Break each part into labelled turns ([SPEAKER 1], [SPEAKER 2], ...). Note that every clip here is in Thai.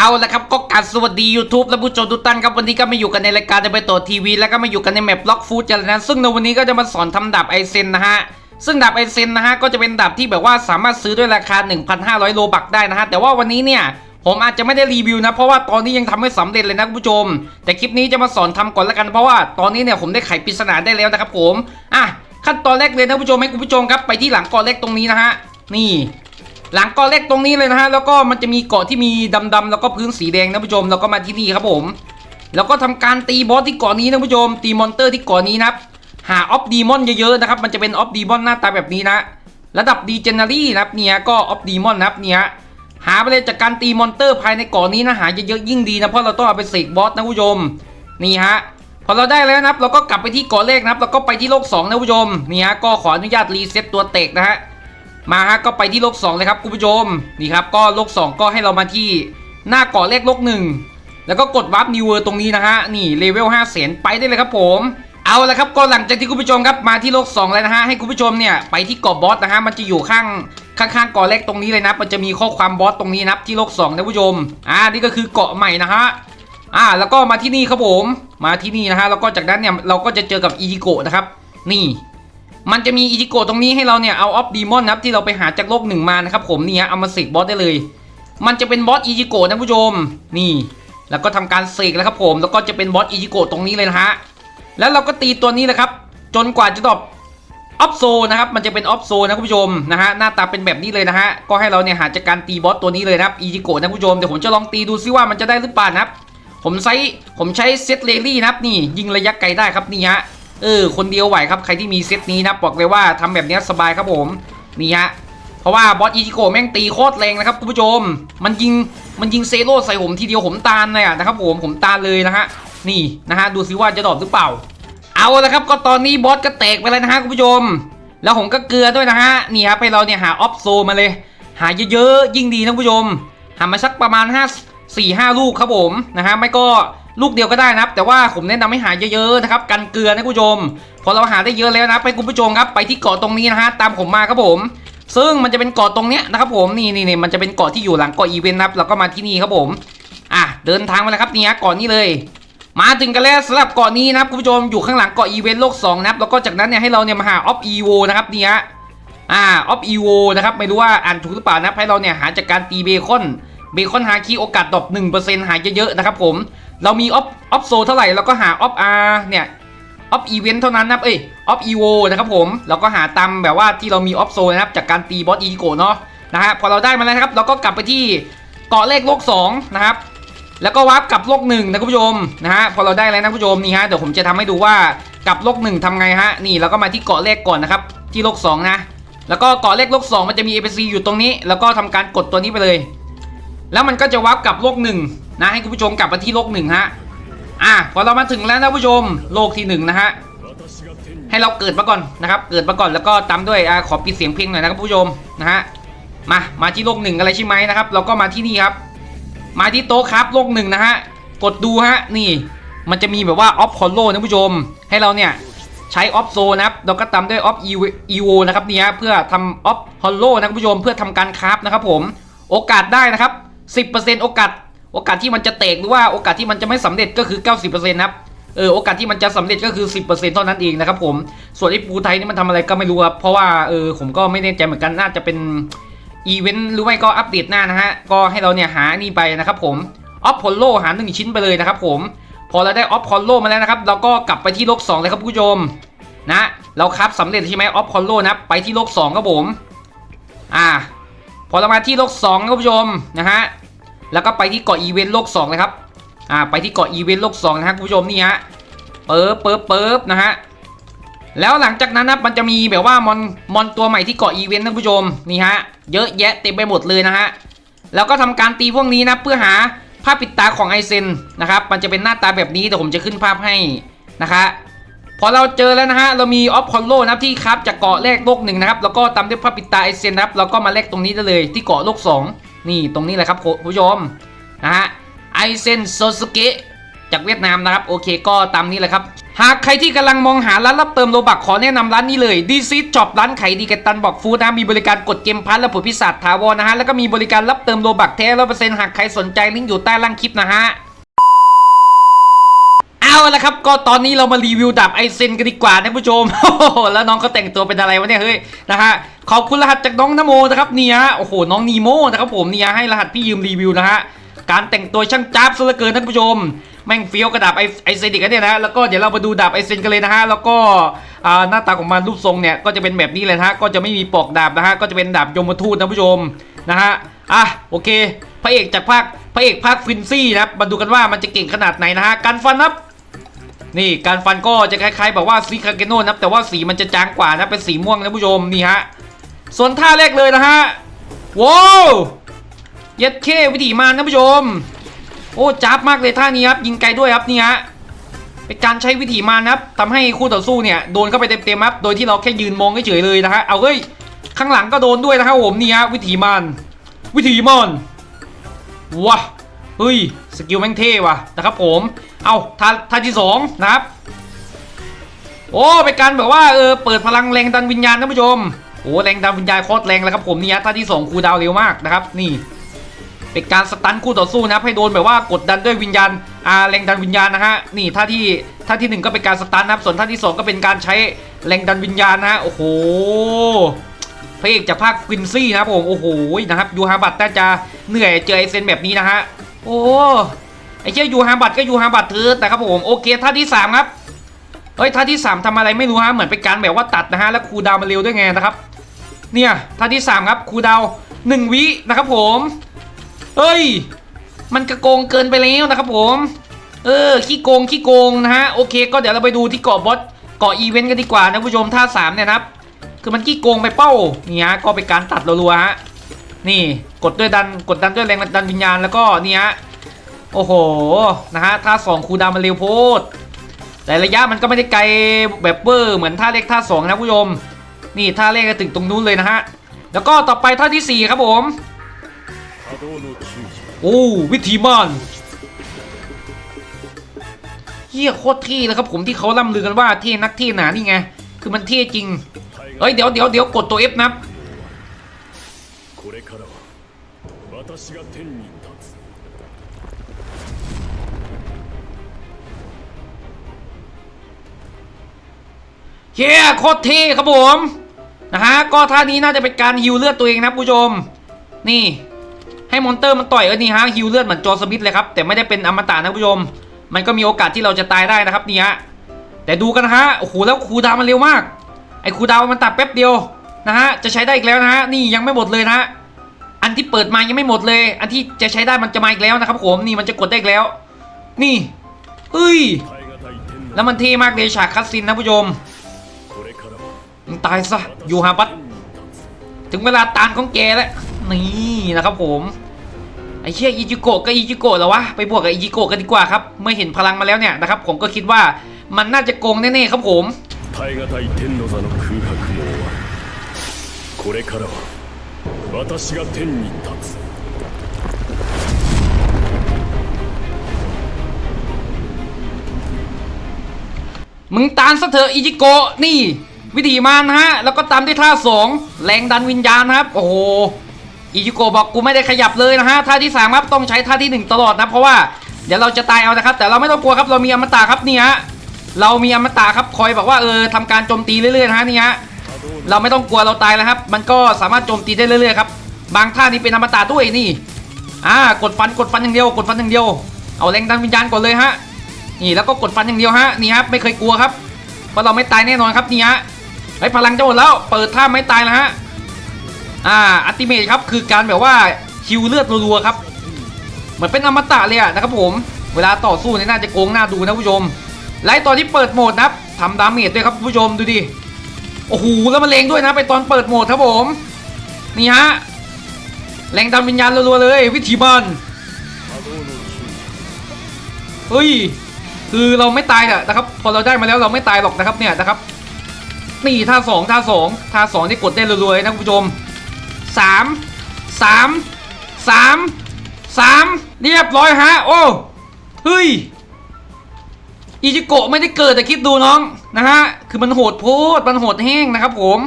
[SPEAKER 1] เอาละครับก็กาบสวัสดี YouTube และผู้ชมทุกท่านครับวันนี้ก็มาอยู่กันในรายการเดบโตทีวีแล้วก็มาอยู่กันในแมปล็อกฟู้ดกันแล้นะซึ่งในวันนี้ก็จะมาสอนทำดาบไอเซนนะฮะซึ่งดาบไอเซนนะฮะก็จะเป็นดาบที่แบบว่าสามารถซื้อด้วยราคา 1,500 โลบักได้นะฮะแต่ว่าวันนี้เนี่ยผมอาจจะไม่ได้รีวิวนะ เพราะว่าตอนนี้ยังทำไม่สำเร็จเลยนะคุณผู้ชม แต่คลิปนี้จะมาสอนทำก่อนละกันเพราะว่าตอนนี้เนี่ยผมได้ไขปริศนาได้แล้วนะครับผมอะขั้นตอนแรกเลยนะคุณผู้ชมให้คุณผู้ชมครับไปที่หลังกอเล็กตรงนี้นะฮะนี่ หลังเกาะเล็กตรงนี้เลยนะฮะแล้วก็มันจะมีเกาะที่มีดำๆแล้วก็พื้นสีแดงนะผู้ชมแล้วก็มาที่นี่ครับผม แล้วก็ทำการตีบอสที่เกาะนี้นะผู้ชม ตีมอนเตอร์ที่เกาะนี้นะครับหาออฟดีมอนเยอะๆนะครับมันจะเป็นออฟดีมอนหน้าตาแบบนี้นะระดับดีเจนนารีนะครับเนี่ยก็ออฟดีมอนนะครับเนี่ยหาไปเลยจากการตีมอนเตอร์ภายในเกาะนี้นะหาเยอะๆยิ่งดีนะเพราะเราต้องเอาไปเสกบอสนะผู้ชมนี่ฮะพอเราได้แล้วนะครับเราก็กลับไปที่เกาะเลขนะครับแล้วก็ไปที่โลก2นะผู้ชมนี่ฮะก็ขออนุญาตรีเซ็ตตัวเตกนะฮะ มาฮะก็ไปที่โลก2เลยครับคุณผู้ชมนี่ครับก็โลก2ก็ให้เรามาที่หน้าเกาะเลขโลก1แล้วก็กดวาร์ปนิวเวอร์ตรงนี้นะฮะนี่เลเวล5แสนไปได้เลยครับผมเอาละครับก็หลังจากที่คุณผู้ชมครับมาที่โลก2แล้วนะฮะให้คุณผู้ชมเนี่ยไปที่เกาะบอสนะฮะมันจะอยู่ข้างข้างๆเกาะเลขตรงนี้เลยนะ มันจะมีข้อความบอสตรงนี้นับที่โลก2นะผู้ชมอ่านี่ก็คือเกาะใหม่นะฮะอ่าแล้วก็มาที่นี่ครับผมมาที่นี่นะฮะแล้วก็จากนั้นเนี่ยเราก็จะเจอกับอีจิโกะนะครับ นี่ มันจะมีอิจิโกะตรงนี้ให้เราเนี่ยเอาออฟดีมอนนะครับที่เราไปหาจากโลกหนึ่งมานะครับผมนี่ฮะเอามาเสกบอสได้เลย มันจะเป็นบอสอิจิโกะนะผู้ชมนี่ แล้วก็ทำการเสกแล้วครับผมแล้วก็จะเป็นบอสอิจิโกะตรงนี้เลยนะฮะแล้วเราก็ตีตัวนี้แหละครับ จนกว่าจะตอบออฟโซนะครับมันจะเป็นออฟโซนะคุณผู้ชมนะฮะหน้าตาเป็นแบบนี้เลยนะฮะก็ให้เราเนี่ยหาจากการตีบอสตัวนี้เลยนะครับอิจิโกะนะคุณผู้ชมเดี๋ยวผมจะลองตีดูซิว่ามันจะได้หรือเปล่านะครับผมใช้ผมใช้เซตเลลี่นะครับนี่ยิงระยะไกลได้ครับนี่ฮะ เออคนเดียวไหวครับใครที่มีเซตนี้นะบอกเลยว่าทำแบบนี้สบายครับผมนี่ฮะเพราะว่าบอสอีจิโกะแม่งตีโคตรแรงนะครับคุณผู้ชม มันยิงมันยิงเซโร่ใส่ผมทีเดียวผมตานเลยอะนะครับผมผมตานเลยนะฮะนี่นะฮะดูซิว่าจะดรอปหรือเปล่า เอาละครับก็ตอนนี้บอสก็แตกไปแล้วนะฮะคุณผู้ชม แล้วผมก็เกลือด้วยนะฮะนี่ครับให้เราเนี่ยหาออฟโซมาเลย หาเยอะๆยิ่งดีนะคุณผู้ชมหามาสักประมาณ5 4 5ลูกครับผมนะฮะไม่ก็ ลูกเดียวก็ได้นะครับ แต่ว่าผมแนะนำให้หาเยอะๆนะครับกันเกลือนะคุณผู้ชม พอเราหาได้เยอะแล้วนะให้คุณผู้ชมครับไปที่เกาะตรงนี้นะฮะตามผมมาครับผม ซึ่งมันจะเป็นเกาะตรงเนี้ยนะครับผมนี่นี่นี่มันจะเป็นเกาะที่อยู่หลังเกาะอีเวนต์นะครับเราก็มาที่นี่ครับผม อะเดินทางมาแล้วครับนี่ฮะเกาะนี้เลย มาถึงกันแล้วสำหรับเกาะนี้นะครับคุณผู้ชมอยู่ข้างหลังเกาะอีเวนต์โลก2นะครับแล้วก็จากนั้นเนี่ยให้เราเนี่ยมาหาออฟอีโวนะครับนี่ฮะอ่าออฟอีโวนะครับไม่รู้ว่าอ่านถูกหรือเปล่านะให้เราเนี่ยหาจากการตีเบคอนเบคอนหาคีโอกาสดรอป1%หายเยอะๆนะครับผม เรามีออฟออฟโซเท่าไหร่เราก็หาออฟอาร์เนี่ยออฟอีเวนต์เท่านั้นนะครับเอ้ยออฟอีโวนะครับผมเราก็หาตามแบบว่าที่เรามีออฟโซนะครับจากการตีบอสอีโกเนาะนะฮะพอเราได้มาแล้วครับ เราก็กลับไปที่เกาะเลขโลก2นะครับแล้วก็วาร์ปกลับโลกหนึ่งนะคุณผู้ชมนะฮะพอเราได้แล้วนะคุณผู้ชมนี่ฮะเดี๋ยวผมจะทำให้ดูว่ากลับโลกหนึ่งทำไงฮะนี่เราก็มาที่เกาะเลขก่อนนะครับที่โลกสองนะแล้วก็เกาะเลขโลกสองมันจะมี APC อยู่ตรงนี้ แล้วก็ทำการกดตัวนี้ไปเลย แล้วมันก็จะวาร์ปกลับโลกหนึ่ง นะให้คุณผู้ชมกลับมาที่โลกหนึ่งฮะอะพอเรามาถึงแล้วนะผู้ชมโลกที่หนึ่งนะฮะให้เราเกิดมาก่อนนะครับ เกิดมาก่อนแล้วก็ตามด้วยอ่าขอปิดเสียงเพลงหน่อยนะครับผู้ชมนะฮะมามาที่โลกหนึ่งอะไรใช่ไหมนะครับ เราก็มาที่นี่ครับ มาที่โต๊ะครับโลกหนึ่งนะฮะกดดูฮะนี่มันจะมีแบบว่าออฟคอนโลนะผู้ชม ให้เราเนี่ยใช้ออฟโซนะครับเราก็ตามด้วยออฟอีโวนะครับเนี่ยเพื่อทำออฟคอนโลนะคุณผู้ชมเพื่อทำการคราฟนะครับผมโอกาสได้นะครับ 10%โอกาส โอกาสที่มันจะเตกหรือว่าโอกาสที่มันจะไม่สำเร็จก็คือ 90%นะครับเออโอกาสที่มันจะสำเร็จก็คือ 10%เท่านั้นเองนะครับผมส่วนไอ้ปูไทยนี่มันทำอะไรก็ไม่รู้ครับเพราะว่าเออผมก็ไม่แน่ใจเหมือนกันน่าจะเป็นอีเวนต์หรือไม่ก็อัปเดตหน้านะฮะก็ให้เราเนี่ยหานี่ไปนะครับผมออฟพอลโลหาหนึ่งชิ้นไปเลยนะครับผมพอเราได้ออฟพอลโลมาแล้วนะครับเราก็กลับไปที่โลก2เลยครับผู้ชมนะเราครับสำเร็จใช่ไหมออฟพอลโลนะไปที่โลก2ครับผมอ่าพอเรามาที่โลก2ครับผู้ชมนะฮะ แล้วก็ไปที่เกาะอีเวนต์โลก2เลยครับอ่าไปที่เกาะอีเวนต์โลก2นะฮะคุณผู้ชมนี่ฮะเปิบเปิบเปิบนะฮะแล้วหลังจากนั้นนะมันจะมีแบบว่ามอนมอนตัวใหม่ที่เกาะอีเวนต์นะคุณผู้ชมนี่ฮะเยอะแยะเต็มไปหมดเลยนะฮะแล้วก็ทำการตีพวกนี้นะเพื่อหาภาพปิดตาของไอเซนนะครับมันจะเป็นหน้าตาแบบนี้แต่ผมจะขึ้นภาพให้นะคะพอเราเจอแล้วนะฮะเรามีออฟคอนโลนะครับที่ครับจากเกาะแรกโลกหนึ่งนะครับแล้วก็ตามด้วยภาพปิดตาไอเซนนะครับเราก็มาแลกตรงนี้ได้เลยที่เกาะโลกสอง นี่ตรงนี้แหละครับคุณผู้ชมนะฮะไอเซนโซสุเกะจากเวียดนามนะครับ โอเคก็ตามนี้เลยครับ หากใครที่กำลังมองหาร้านรับเติมโลบักขอแนะนำร้านนี้เลยดีซีจ็อบร้านไขดีกัตันบอกฟู้ดนะมีบริการกดเกมพัทและผลพิศาจถาวรนะฮะ แล้วก็มีบริการรับเติมโลบักแท้ร้อยเปอร์เซ็นต์หากใครสนใจลิงก์อยู่ใต้ล่างคลิปนะฮะเอาละครับก็ตอนนี้เรามารีวิวดาบไอเซนกันดีกว่าท่านผู้ชม แล้วน้องเขาแต่งตัวเป็นอะไรวะเนี่ยเฮ้ยนะฮะ ขอบคุณรหัสจากน้องนโมนะครับเนี่ยโอ้โหน้องนีโมนะครับผมเนี่ยให้รหัสพี่ยืมรีวิวนะฮะการแต่งตัวช่างจ้าบซะเหลือเกินท่านผู้ชม แม่งเฟี้ยวกระดาบไอไอเซนอีกเนี่ยนะแล้วก็เดี๋ยวเรามาดูดาบไอเซนกันเลยนะฮะแล้วก็หน้าตาของมันรูปทรงเนี่ยก็จะเป็นแบบนี้เลยนะฮะก็จะไม่มีปอกดาบนะฮะก็จะเป็นดาบยมทูตท่านผู้ชมนะฮะอะโอเค พระเอกจากภาคพระเอกภาคฟินซี่นะครับมาดูกันว่ามันจะเก่งขนาดไหนนะฮะการฟันนับนี่การฟันก็จะคล้ายๆแบบว่าซีคาเกโน่นะแต่ว่าสีมันจะจางกว่านะเป็นสีม่วงนะผู้ชมนี่ฮะ ส่วนท่าแรกเลยนะฮะว้าวเย็ดเควิถีมานนะผู้ชม โอ้จับมากเลยท่านี้ครับยิงไกลด้วยครับนี่ฮะเป็นการใช้วิถีมานครับทำให้คู่ต่อสู้เนี่ยโดนเข้าไปเต็มๆครับโดยที่เราแค่ยืนมองเฉยๆเลยนะฮะเอาเฮ้ยข้างหลังก็โดนด้วยนะครับผมนี่ฮะวิถีมานวิถีมานว้าเฮ้ยสกิลแม่งเท่ว่ะนะครับผมเอาท่าท่าที่สองนะครับโอ้เป็นการแบบว่าเออเปิดพลังแรงดันวิญญาณท่านผู้ชม อ้แรงดันวิญญาณโคตรแรงแล้วครับผมนี่ฮะท่าที่สองคูดาวเร็วมากนะครับนี่เป็นการสตันคู่ต่อสู้นะครับให้โดนแบบว่ากดดันด้วยวิญญาณอ่าแรงดันวิญญาณนะฮะนี่ท่าที่ท่าที่หนึ่งก็เป็นการสตันนะครับส่วนท่าที่สองก็เป็นการใช้แรงดันวิญญาณนะฮะโอ้โหพระเอกจากภาคควินซี่นะครับผมโอ้โหนะครับยูฮาบัตน่าจะเหนื่อยเจอไอเซนแบบนี้นะฮะโอ้ไอเชี่ยยูฮาบัตก็ยูฮาบัตเธอแต่ครับผมโอเคท่าที่สามครับเฮ้ยท่าที่สามทำอะไรไม่รู้ฮะเหมือนเป็นการแบบว่าตัดนะฮะแล้วคูดาวมันเร็วด้วยไงนะครับ เนี่ยท่าที่สามครับครูดาวหนึ่งวินะครับผมเอ้ย มันกระโกงเกินไปแล้วนะครับผม เออขี้โกงขี้โกงนะฮะโอเค ก็เดี๋ยวเราไปดูที่เกาะบอสเกาะอีเวนต์กันดีกว่านะผู้ชมท่าสามเนี่ยนะครับ คือมันขี้โกงไปเป้าเนี่ฮะก็เป็นการตัดรัวๆฮะนี่กดด้วยดันกดดันด้วยแรงดันวิญญาณแล้วก็นี่ฮะโอ้โหนะฮะท่าสองคูดาวมันเร็วโพดแต่ระยะมันก็ไม่ได้ไกลแบบเวอร์เหมือนท่าเล็กท่าสองนะผู้ชม นี่ท่าแรกจะถึงตรงนู้นเลยนะฮะ แล้วก็ต่อไปท่าที่ 4 ครับผม โอ้วิธีมอนเฮียโคตรเท่เลยครับผมที่เขาล่ำลือกันว่าเท่นักเท่หนานี่ไง คือมันเท่จริง เอ้ยเดี๋ยวเดี๋ยวเดี๋ยวกดตัว F นับเฮียโคตรเท่ครับผม นะฮะก็ท่านี้น่าจะเป็นการฮิวเลือดตัวเองนะผู้ชม นี่ ให้มอนเตอร์มันต่อยเออนี่ฮะฮิวเลือดเหมือนจอสมิธเลยครับแต่ไม่ได้เป็นอมตะนะผู้ชม มันก็มีโอกาสที่เราจะตายได้นะครับนี่ฮะแต่ดูกันนะฮะโอ้โหแล้วคูดาวมันเร็วมาก ไอ้คูดาวมันตัดแป๊บเดียวนะฮะจะใช้ได้อีกแล้วนะฮะนี่ยังไม่หมดเลยนะฮะอันที่เปิดมายังไม่หมดเลย อันที่จะใช้ได้มันจะมาอีกแล้วนะครับผมนี่มันจะกดได้อีกแล้ว นี่เอ้ยแล้วมันเท่มากเลยฉากคัสซินนะผู้ชม มึงตายซะอยู่ฮาปัตถึงเวลาตานของแกแล้วนี่นะครับผมไอ้เชี่ยอิจิโกะก็อิจิโกะแล้ววะไปบวกกับอิจิโกะกันดีกว่าครับ เมื่อเห็นพลังมาแล้วเนี่ยนะครับผมก็คิดว่ามันน่าจะโกงแน่ๆครับผมมึงตานซะเถอะอิจิโกะนี่ วิธีมานะฮะ แล้วก็ตามด้วยท่าสองแรงดันวิญญาณครับ โอ้โหอิจิโกะบอกกูไม่ได้ขยับเลยนะฮะท่าที่3ครับต้องใช้ท่าที่ 1 ตลอดนะเพราะว่าเดี๋ยวเราจะตายเอานะครับ แต่เราไม่ต้องกลัวครับเรามีอมตะครับนี่ฮะเรามีอมตะครับคอยบอกว่าเออทำการโจมตีเรื่อยๆนะฮะนี่ฮะเราไม่ต้องกลัวเราตายแล้วครับ มันก็สามารถโจมตีได้เรื่อยๆครับบางท่านี่เป็นอมตะด้วยนี่อ่ากดฟันกดฟันอย่างเดียว กดฟันอย่างเดียว เอาแรงดันวิญญาณก่อนเลยฮะนี่แล้วก็กดฟันอย่างเดียวฮะนี่ครับไม่เคยกลัวครับเพราะเราไม่ตายแน่นอนครับนี่ฮะ ไอ้พลังจะหมดแล้ว เปิดท่าไม่ตายแล้วฮะ อ่าอัติเมตครับคือการแบบว่าคิวเลือดรัวๆครับ เหมือนเป็นอมตะเลยอะนะครับผม เวลาต่อสู้นี่น่าจะโกงหน้าดูนะผู้ชม ไลท์ตอนที่เปิดโหมดนะครัทำดาเมจด้วยครับผู้ชมดูดิ โอ้โหแล้วมันเลงด้วยนะไปตอนเปิดโหมดครับผม นี่ฮะ แรงดำวิญญาณรัวๆเลย วิ
[SPEAKER 2] ถีบอล
[SPEAKER 1] เฮ้ย คือเราไม่ตายอะนะครับ พอเราได้มาแล้วเราไม่ตายหรอกนะครับเนี่ยนะครับ นี่ท่าสองท่าสองท่าสองที่กดได้รัวๆนะคุณผู้ชมสามสามสามสามเรียบร้อยฮะโอ้เฮ้ยอิจิโกะไม่ได้เกิดแต่คิดดูน้องนะฮะคือมันโหดโพดมันโหดแห้งนะครับผม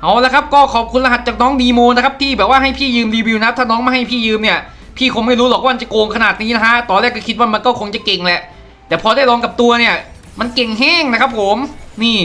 [SPEAKER 1] เอาละครับก็ขอบคุณรหัสจากน้องดีโมนะครับที่แบบว่าให้พี่ยืมรีวิวนะถ้าน้องไม่ให้พี่ยืมเนี่ยพี่คงไม่รู้หรอกว่ามันจะโกงขนาดนี้นะฮะตอนแรกก็คิดว่ามันก็คงจะเก่งแหละ แต่พอได้ลองกับตัวเนี่ย มันเก่งแห้งนะครับผมนี่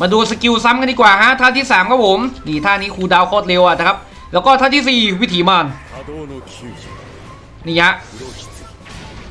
[SPEAKER 1] มาดูสกิลซ้ำกันดีกว่าฮะท่าที่3ครับผมนี่ท่านี้ครูดาวโคตรเร็วอะนะครับแล้วก็ท่าที่ 4 วิถีมานนี่ฮะ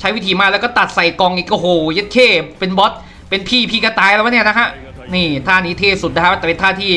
[SPEAKER 1] ใช้วิถีมาแล้วก็ตัดใส่กองอีกโอ้โหยัดเข้เป็นบอสเป็นพี่พี่ก็ตายแล้ววะเนี่ยนะฮะนี่ท่านี้เท่สุดนะครับแต่เป็นท่าที่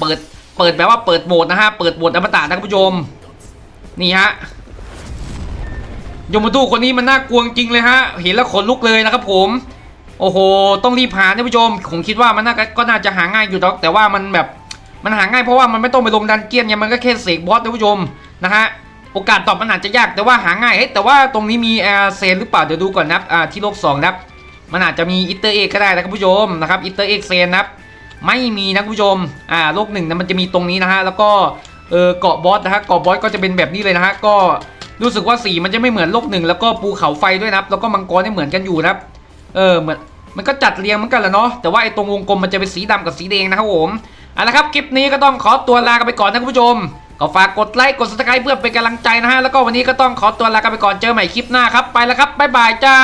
[SPEAKER 1] เปิดเปิดแปลว่าเปิดโหมดนะฮะเปิดโหมดอมตะนะคุณผู้ชมนี่ฮะยมทูคนนี้มันน่ากลัวจริงเลยฮะเห็นแล้วขนลุกเลยนะครับผม โอ้โห ต้องรีบหาท่านผู้ชม ผมคิดว่ามันน่าก็น่าจะหาง่ายอยู่หรอกแต่ว่ามันแบบมันหาง่ายเพราะว่ามันไม่ต้องไปลงดันเจียนเนี่ยมันก็แค่เสกบอสท่านผู้ชมนะฮะโอกาสตอบมันอาจจะยากแต่ว่าหาง่ายเฮ้แต่ว่าตรงนี้มีแอร์เซนหรือเปล่าเดี๋ยวดูก่อนนะครับที่โลกสองนะครับมันอาจจะมีอิตเตอร์เอกก็ได้นะคุณผู้ชมนะครับอิตเตอร์เอกเซนนะครับไม่มีนะผู้ชมอ่าโลกหนึ่งนะมันจะมีตรงนี้นะฮะแล้วก็เออเกาะบอสนะฮะเกาะบอสก็จะเป็นแบบนี้เลยนะฮะก็รู้สึกว่าสีมันจะไม่เหมือนโลกหนึ่งแล้วก็ภูเขาไฟด้วยนะแล้วก็มังกรเนี่ยเหมือนกันอยู่นะครับ เออเหมือนมันก็จัดเรียงเหมือนกันแหละเนาะแต่ว่าไอ้ตรงวงกลมมันจะเป็นสีดำกับสีแดงนะครับผมเอาละครับคลิปนี้ก็ต้องขอตัวลากันไปก่อนนะคุณผู้ชมก็ฝากกดไลค์กดซับสไครป์เพื่อเป็นกำลังใจนะฮะแล้วก็วันนี้ก็ต้องขอตัวลากันไปก่อนเจอใหม่คลิปหน้าครับไปแล้วครับบ๊ายบายจ้า